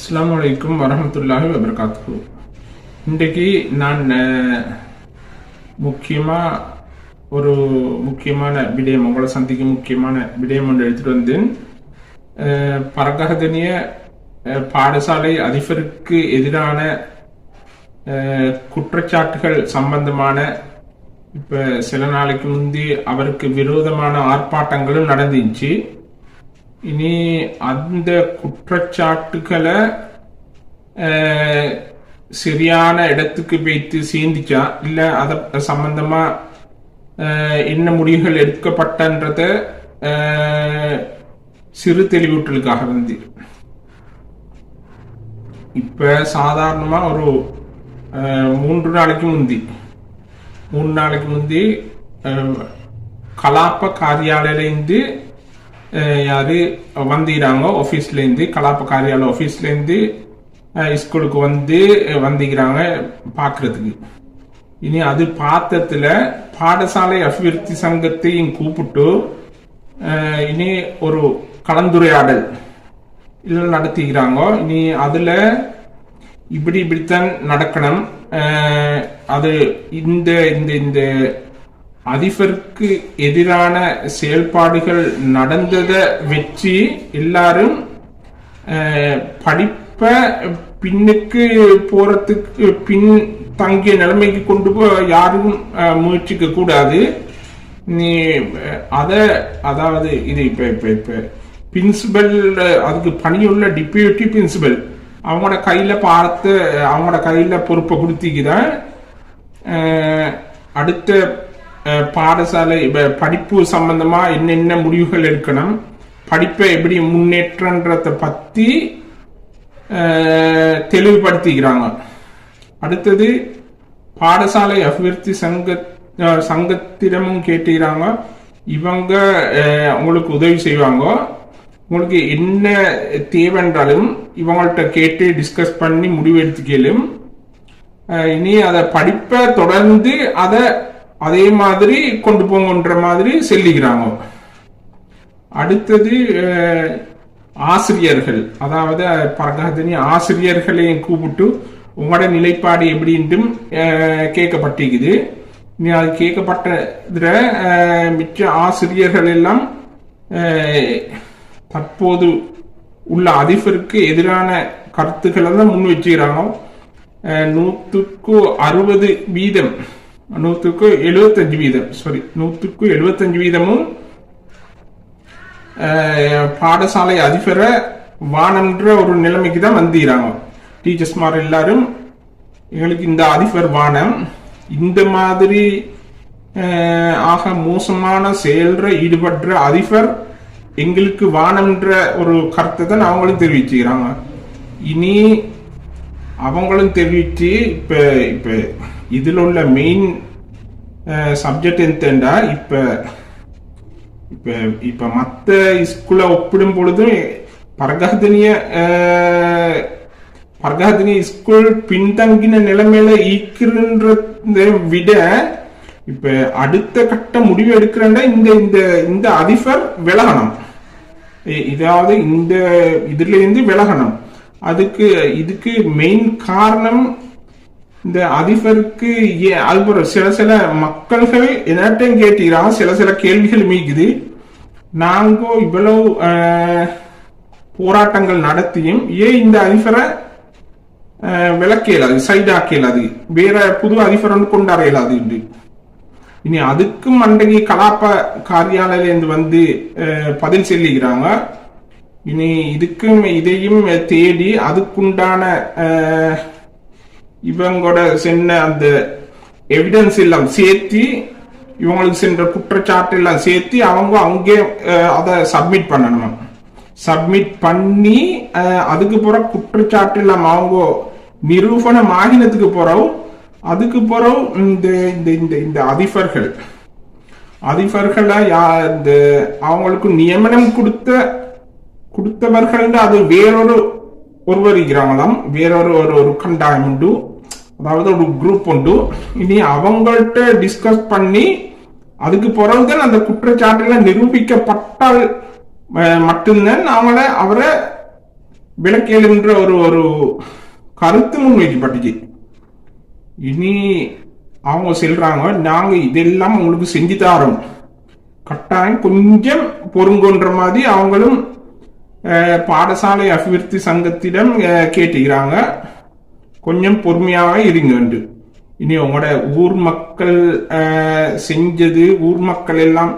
அஸ்லாம் வலைக்கும் வரஹமத்துல்லாஹி வபர்காத்து இன்றைக்கு நான் முக்கியமாக ஒரு முக்கியமான விடயம் உங்களை சந்திக்கும் முக்கியமான விடயம் ஒன்று எடுத்துட்டு வந்தேன். அஹ், பரகஹதனிய பாடசாலை அதிபருக்கு எதிரான குற்றச்சாட்டுகள் சம்பந்தமான இப்போ சில நாளைக்கு முந்தி அவருக்கு விரோதமான ஆர்ப்பாட்டங்களும் நடந்துச்சு. இனி அந்த குற்றச்சாட்டுகளை சரியான இடத்துக்கு வைத்து சேர்ந்துச்சா இல்ல அத சம்பந்தமா என்ன முடிவுகள் எடுக்கப்பட்டன்றத சிறு தெளிவூட்டலுக்காக வந்து இப்ப சாதாரணமா ஒரு மூன்று நாளைக்கு முந்தி மூணு நாளைக்கு முந்தி கலாப்ப காரியாலயிலேருந்து யாரு? வந்திக்கிறாங்க ஆஃபீஸ்லேருந்து கலாப்ப காரியாலய ஆஃபீஸ்லேருந்து ஸ்கூலுக்கு வந்து வந்துக்கிறாங்க பார்க்குறதுக்கு பார்க்கறதுக்கு இனி அது பார்த்ததுல பாடசாலை அபிவிருத்தி சங்கத்தையும் கூப்பிட்டு இனி ஒரு கலந்துரையாடல் இதில் நடத்திக்கிறாங்க. இனி அதில் இப்படி இப்படித்தான் நடக்கணும். அது இந்த இந்த இந்த அதிபருக்கு எதிரான செயல்பாடுகள் நடந்ததை வச்சு எல்லாரும் படிப்பை படிப்ப பின்னுக்கு போறதுக்கு பின் தங்கிய நிலைமைக்கு கொண்டு போய் யாரும் முயற்சிக்க கூடாது. நீ அதை அதாவது இது இப்ப இப்ப இப்ப பிரின்சிபல் அதுக்கு பணியுள்ள டிப்யூட்டி பிரின்சிபல் அவங்களோட கையில பார்த்து அவங்களோட கையில பொறுப்பை கொடுத்திக்குதான் அடுத்த பாடசாலை படிப்பு சம்பந்தமா என்னென்ன முடிவுகள் எடுக்கணும் படிப்பை எப்படி முன்னேற்றன்றத பத்தி தெளிவுபடுத்திக்கிறாங்க. அடுத்தது பாடசாலை அபிவிருத்தி சங்க சங்கத்திடமும் கேட்டுக்கிறாங்க. இவங்க அஹ், உங்களுக்கு உதவி செய்வாங்க. உங்களுக்கு என்ன தேவைன்றாலும் இவங்கள்ட்ட கேட்டு டிஸ்கஸ் பண்ணி முடிவெடுத்துக்கலும் இனி அதை படிப்பை தொடர்ந்து அதை அதே மாதிரி கொண்டு போங்கன்ற மாதிரி சொல்லிக்கிறாங்க. அடுத்தது அஹ், ஆசிரியர்கள். அதாவது பரகாதனி ஆசிரியர்களையும் கூப்பிட்டு உங்களோட நிலைப்பாடு எப்படின்ட்டும் அஹ், கேட்கப்பட்டிருக்குது. நீ அது கேட்கப்பட்டதுல மிச்ச ஆசிரியர்கள் எல்லாம் அஹ், தற்போது உள்ள அதிபருக்கு எதிரான கருத்துக்களை தான் முன் வச்சுக்கிறாங்க. அஹ், நூற்றுக்கு அறுபது வீதம் நூற்றுக்கு எழுபத்தஞ்சு வீதம். சாரி நூற்றுக்கு எழுபத்தஞ்சு வீதமும் பாடசாலை அதிபரை வானம்ன்ற ஒரு நிலைமைக்கு தான் வந்துக்கிறாங்க டீச்சர்ஸ்மார் எல்லாரும் எங்களுக்கு இந்த அதிபர் வானம் இந்த மாதிரி ஆக மோசமான செயல்ற ஈடுபடுற அதிபர் எங்களுக்கு வானம்ன்ற ஒரு கருத்தை தான் அவங்களும் தெரிவிச்சுக்கிறாங்க. இனி அவங்களும் தெரிவிச்சு இப்போ இப்போ இதுல உள்ள மெயின் சப்ஜெக்ட் எந்தண்டா இப்ப இப்ப இப்ப மத்த ஸ்கூலை ஒப்பிடும் பொழுதும் பரகாதனிய பரகாதனிய ஸ்கூல் பின்தங்கின நிலைமையில ஈக்கிறன்றத விட இப்ப அடுத்த கட்ட முடிவு எடுக்கிறேன்டா இந்த இந்த இந்த அதிபர் விலகணும். இதாவது இந்த இதுல இருந்து விலகணும். அதுக்கு இதுக்கு மெயின் காரணம் இந்த அதிபருக்கு ஏன் சில சில மக்கள்கள் என்னட்டையும் கேட்டுக்கிறாங்க சில சில கேள்விகள் மீக்குது நாங்கோ இவ்வளவு போராட்டங்கள் நடத்தியும் ஏன் இந்த அதிபரை அஹ், விலக்க இயலாது சைடாக்க இயலாது வேற புது அதிபர் ஒன்று கொண்டாட இயலாது என்று. இனி அதுக்கும் அன்றைக்கு கலாப்ப காரியாலயிலிருந்து வந்து பதில் சொல்லிக்கிறாங்க. இனி இதுக்கும் இதையும் தேடி அதுக்குண்டான இவங்களோட சென்ன அந்த எவிடன்ஸ் எல்லாம் சேர்த்து இவங்களுக்கு சென்ற குற்றச்சாட்டு எல்லாம் சேர்த்து அவங்க அங்கே அதை சப்மிட் பண்ணணும். சப்மிட் பண்ணி அதுக்கு பிறகு குற்றச்சாட்டு எல்லாம் அவங்க நிரூபணம் ஆகினதுக்கு பிறகு அதுக்கு பிறகு இந்த இந்த இந்த இந்த அதிபர்கள் அதிபர்களை யா இந்த அவங்களுக்கு நியமனம் கொடுத்த கொடுத்தவர்கள் அது வேறொரு ஒருவர் இருக்கிறாங்களாம் வேறொரு ஒரு ஒரு கண்டாயம் உண்டு. அதாவது ஒரு குரூப் உண்டு. இனி அவங்கள்ட்ட டிஸ்கஸ் பண்ணி அதுக்கு பிறகுதான் அந்த குற்றச்சாட்டுல நிரூபிக்கப்பட்டால் மட்டும்தான் அவங்கள அவரை விளக்கேலுன்ற ஒரு ஒரு கருத்து முன்வைக்கப்பட்டுச்சு. இனி அவங்க சொல்றாங்க நாங்க இதெல்லாம் உங்களுக்கு செஞ்சு தாரோம். கட்டாயம் கொஞ்சம் பொறுங்குன்ற மாதிரி அவங்களும் பாடசாலை அபிவிருத்தி சங்கத்திடம் கேட்டுக்கிறாங்க. கொஞ்சம் பொறுமையாக இருங்கண்டு இனி உங்களோட ஊர் மக்கள் செஞ்சது ஊர் மக்கள் எல்லாம்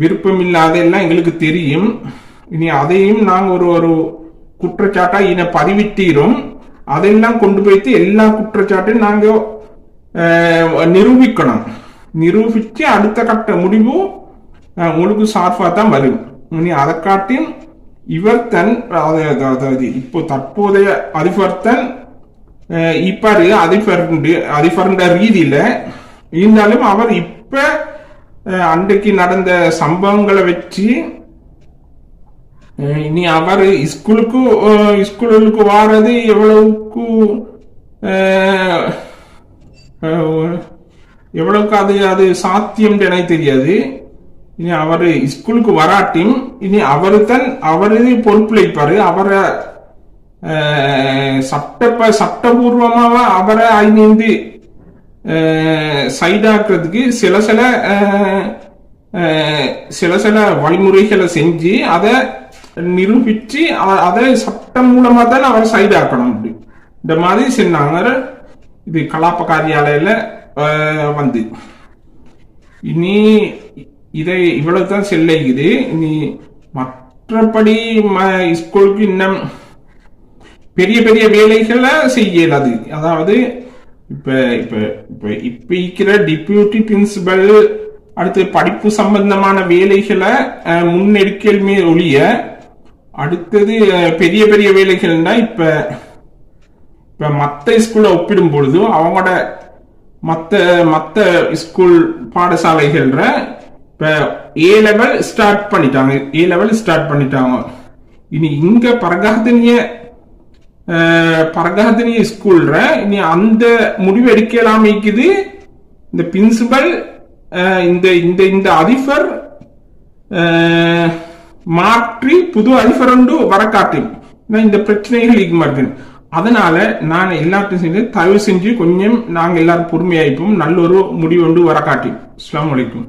விருப்பம் இல்லாத எல்லாம் எங்களுக்கு தெரியும். இனி அதையும் நாங்கள் ஒரு ஒரு குற்றச்சாட்டாக இன பதிவிட்டிரும். அதெல்லாம் கொண்டு போய்த்து எல்லா குற்றச்சாட்டையும் நாங்கள் நிரூபிக்கணும். நிரூபித்து அடுத்த கட்ட முடிவும் உங்களுக்கு சார்பாக தான் வரும். இனி அதை காட்டியும் இவர் தன் அதாவது இப்போ தற்போதைய அதிபர்த்தன் இப்பாரு அதிபர் அதிபர்ன்ற ரீதியில இருந்தாலும் அவர் இப்ப அன்றைக்கு நடந்த சம்பவங்களை வச்சு இனி அவர் ஸ்கூலுக்கு ஸ்கூலுக்கு வாரது எவ்வளவுக்கு எவ்வளவுக்கு அது அது சாத்தியம் எனக்கு தெரியாது. இனி அவர் ஸ்கூலுக்கு வராட்டியும் இனி அவரு தான் அவரது பொறுப்புல அவரை சட்டப்ப சட்டபூர்வமாக அவரை ஐந்து சைடாக்குறதுக்கு சில சில சில சில வழிமுறைகளை செஞ்சு அதை நிரூபித்து அதை சட்டம் மூலமாக தான் அவரை சைடாக்கணும் அப்படி. இந்த மாதிரி செஞ்சாங்க இது கலாப்ப காரியாலயில வந்து. இனி இதை இவ்வளவுதான் செல்லைக்குது நீ மற்றபடி ம- ஸ்கூலுக்கு இன்னும் பெரிய பெரிய வேலைகளை செய்யலாது அதாவது இப்ப இப்ப இப்ப இப்ப இருக்கிற டிப்யூட்டி பிரின்சிபல் அடுத்து படிப்பு சம்பந்தமான வேலைகளை அஹ், முன்னெடுக்கலுமே ஒழிய அடுத்தது பெரிய பெரிய வேலைகள்னா இப்ப இப்ப மற்ற ஸ்கூலை ஒப்பிடும் பொழுது அவங்களோட மற்ற மற்ற ஸ்கூல் பாடசாலைகள்ற இப்போ ஏ லெவல் ஸ்டார்ட் பண்ணிட்டாங்க. ஏ லெவல் ஸ்டார்ட் பண்ணிட்டாங்க. இனி இங்கே பரகாதனிய பரகாதனிய ஸ்கூல்ற இனி அந்த முடிவு எடுக்கலாம் இருக்குது. இந்த பிரின்சிபல் இந்த இந்த இந்த அதிபர் மாற்றி புது அதிபர் ஒன்று வரக்காட்டேன் ஏன்னா இந்த பிரச்சனைகள் இருக்கு அதனால நான் எல்லாத்தையும் செஞ்சு தயவு செஞ்சு கொஞ்சம் நாங்கள் எல்லாரும் பொறுமையாயிப்போம். நல்ல ஒரு முடிவு ஒன்று வரக்காட்டி அஸ்லாம் வலைக்கும்